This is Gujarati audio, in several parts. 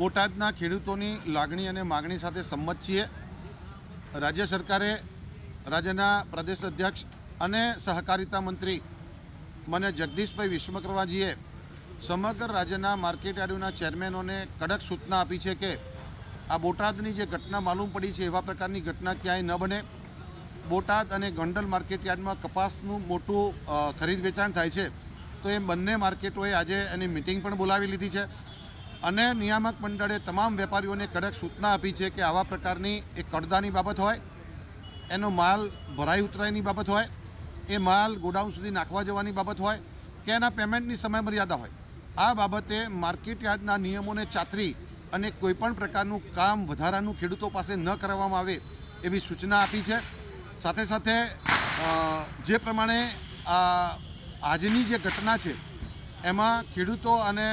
બોટાદના ખેડૂતોની લાગણી અને માગણી સાથે સંમત છીએ. રાજ્ય સરકારે રાજ્યના પ્રદેશ અધ્યક્ષ અને સહકારિતા મંત્રી મને જગદીશભાઈ વિશ્વકર્માજીએ સમગ્ર રાજ્યના માર્કેટ યાર્ડોના ચેરમેનોને કડક સૂચના આપી છે કે આ બોટાદની જે ઘટના માલુમ પડી છે એવા પ્રકારની ઘટના ક્યાંય ન બને. બોટાદ અને ગોંડલ માર્કેટ યાર્ડમાં કપાસનું મોટું ખરીદ વેચાણ થાય છે. તો એ બંને માર્કેટોએ આજે એની મિટિંગ પણ બોલાવી લીધી છે. અને નિયામક મંડળે તમામ વેપારીઓને કડક સૂચના આપી છે કે આવા પ્રકારની એક કડદાની બાબત હોય, એનો માલ ભરાઈ ઉતરાઈની બાબત હોય, એ માલ ગોડાઉન સુધી નાખવા જવાની બાબત હોય કે એના પેમેન્ટની સમયમર્યાદા હોય. આ બાબતે માર્કેટ યાર્ડના નિયમોને ચાતરી અને કોઈપણ પ્રકારનું કામ વધારાનું ખેડૂતો પાસે ન કરવામાં આવે એવી સૂચના આપી છે. સાથે સાથે જે પ્રમાણે આજની જે ઘટના છે એમાં ખેડૂતો અને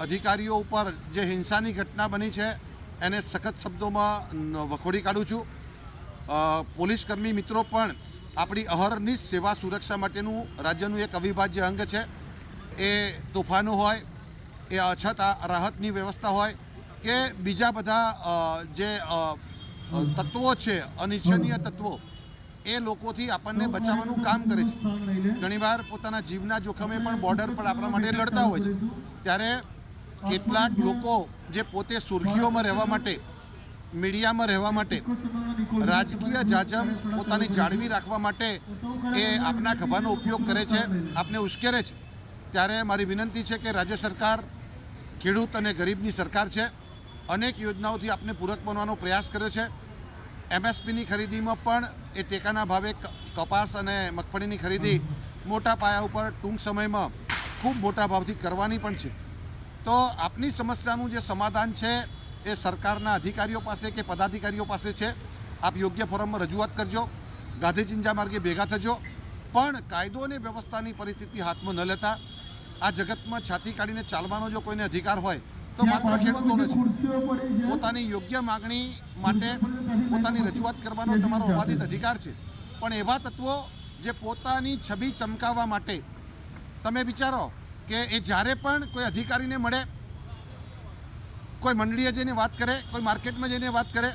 અધિકારીઓ ઉપર જે હિંસાની ઘટના બની છે એને સખત શબ્દોમાં વખોડી કાઢું છું. પોલીસકર્મી મિત્રો પણ આપણી અહરની સેવા સુરક્ષા માટેનું રાજ્યનું એક અવિભાજ્ય અંગ છે. એ તોફાનો હોય એ અછત આ રાહતની વ્યવસ્થા હોય કે બીજા બધા જે તત્વો છે અનિચ્છનીય તત્વો એ લોકોથી આપણને બચાવવાનું કામ કરે છે. ઘણીવાર પોતાના જીવના જોખમે પણ બોર્ડર પર આપણા માટે લડતા હોય છે. ત્યારે કેટલાક લોકો જે પોતે સુર્ખીઓમાં રહેવા માટે, મીડિયામાં રહેવા માટે, રાજકીય જાજમ પોતાની જાળવી રાખવા માટે એ આપના ખભાનો ઉપયોગ કરે છે, આપને ઉશ્કેરે છે. ત્યારે મારી વિનંતી છે કે રાજ્ય સરકાર, ખેડૂત અને ગરીબની સરકાર છે, અનેક યોજનાઓથી આપને પૂરક બનવાનો પ્રયાસ કર્યો છે. એમએસપીની ખરીદીમાં પણ એ ટેકાના ભાવે કપાસ અને મગફળીની ખરીદી મોટા પાયા ઉપર ટૂંક સમયમાં ખૂબ મોટા ભાવથી કરવાની પણ છે. તો આપની સમસ્યાનું જે સમાધાન છે એ સરકારના અધિકારીઓ પાસે કે પદાધિકારીઓ પાસે છે, આપ યોગ્ય ફોરમમાં રજૂઆત કરજો ગાંધી ચિંજા માર્ગે ભેગા થજો, પણ કાયદો અને વ્યવસ્થાની પરિસ્થિતિ હાથમાં ન લેતા આ જગતમાં છાતી કાઢીને ચાલવાનો જો કોઈને અધિકાર હોય તો માત્ર ખેડૂતોને છે. પોતાની યોગ્ય માગણી માટે પોતાની રજૂઆત કરવાનો તમારો અબાધિત અધિકાર છે. પણ એવા તત્વો જે પોતાની છબી ચમકાવવા માટે તમે વિચારો કે એ જ્યારે પણ કોઈ અધિકારીને મળે કોઈ મંડળીએ જઈને વાત કરે કોઈ માર્કેટમાં જઈને વાત કરે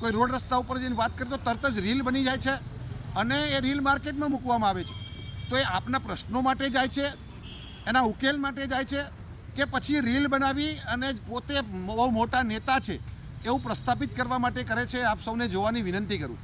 કોઈ રોડ રસ્તા ઉપર જઈને વાત કરે તો તરત જ રીલ બની જાય છે અને એ રીલ માર્કેટમાં મૂકવામાં આવે છે. તો એ આપના પ્રશ્નો માટે જાય છે એના ઉકેલ માટે જાય છે કે પછી રીલ બનાવી અને પોતે બહુ મોટા નેતા છે, એવું પ્રસ્થાપિત કરવા માટે કરે છે, આપ સૌને જોવાની વિનંતી કરું.